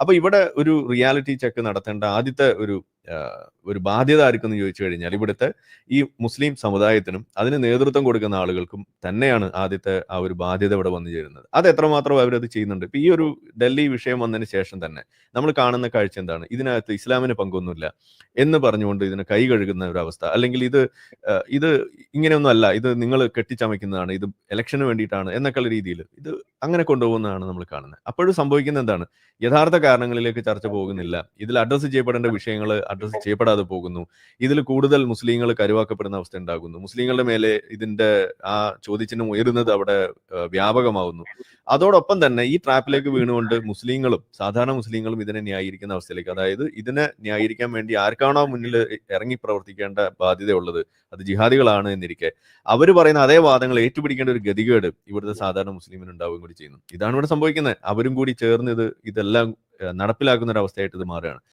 അപ്പൊ ഇവിടെ ഒരു റിയാലിറ്റി ചെക്ക് നടത്തേണ്ട ആദ്യത്തെ ഒരു ഒരു ബാധ്യത ആർക്കെന്ന് ചോദിച്ചു കഴിഞ്ഞാൽ ഇവിടുത്തെ ഈ മുസ്ലിം സമുദായത്തിനും അതിന് നേതൃത്വം കൊടുക്കുന്ന ആളുകൾക്കും തന്നെയാണ് ആദ്യത്തെ ആ ഒരു ബാധ്യത ഇവിടെ വന്നു ചേരുന്നത്. അത് എത്രമാത്രം അവരത് ചെയ്യുന്നുണ്ട്? ഇപ്പൊ ഈ ഒരു ഡൽഹി വിഷയം വന്നതിന് ശേഷം തന്നെ നമ്മൾ കാണുന്ന കാഴ്ച എന്താണ്? ഇതിനകത്ത് ഇസ്ലാമിന് പങ്കൊന്നുമില്ല എന്ന് പറഞ്ഞുകൊണ്ട് ഇതിനെ കൈ കഴുകുന്ന ഒരു അവസ്ഥ. അല്ലെങ്കിൽ ഇത് ഇത് ഇങ്ങനെയൊന്നും അല്ല. ഇത് നിങ്ങൾ കെട്ടിച്ചമയ്ക്കുന്നതാണ്. ഇത് ഇലക്ഷന് വേണ്ടിയിട്ടാണ് എന്നൊക്കെയുള്ള രീതിയിൽ ഇത് അങ്ങനെ കൊണ്ടുപോകുന്നതാണ് നമ്മൾ കാണുന്നത്. അപ്പോഴും സംഭവിക്കുന്നത് എന്താണ്? യഥാർത്ഥ കാരണങ്ങളിലേക്ക് ചർച്ച പോകുന്നില്ല. ഇതിൽ അഡ്രസ്സ് ചെയ്യപ്പെടേണ്ട വിഷയങ്ങൾ അഡ്രസ്സ് ചെയ്യപ്പെടാതെ പോകുന്നു. ഇതിൽ കൂടുതൽ മുസ്ലിങ്ങൾ കരുവാക്കപ്പെടുന്ന അവസ്ഥ ഉണ്ടാകുന്നു. മുസ്ലിങ്ങളുടെ മേലെ ഇതിന്റെ ആ ചോദ്യചിഹ്നം ഉയരുന്നത് അവിടെ വ്യാപകമാവുന്നു. അതോടൊപ്പം തന്നെ ഈ ട്രാപ്പിലേക്ക് വീണുകൊണ്ട് മുസ്ലിങ്ങളും സാധാരണ മുസ്ലിങ്ങളും ഇതിനെ ന്യായീകരിക്കുന്ന അവസ്ഥയിലേക്ക് അതായത് ഇതിനെ ന്യായീകരിക്കാൻ വേണ്ടി ആർക്കാണോ മുന്നിൽ ഇറങ്ങി പ്രവർത്തിക്കേണ്ട ബാധ്യതയുള്ളത് അത് ജിഹാദികളാണ് എന്നിരിക്കെ. അവർ പറയുന്ന അതേ വാദങ്ങൾ ഏറ്റുപിടിക്കേണ്ട ഒരു ഗതികേട് ഇവിടുത്തെ സാധാരണ മുസ്ലിമിന് ഉണ്ടാവുകയും കൂടി ചെയ്യുന്നു. ഇതാണ് ഇവിടെ സംഭവിക്കുന്നത്. അവരും കൂടി ചേർന്ന് ഇത് ഇതെല്ലാം നടപ്പിലാക്കുന്ന ഒരു അവസ്ഥയായിട്ട് ഇത് മാറുകയാണ്.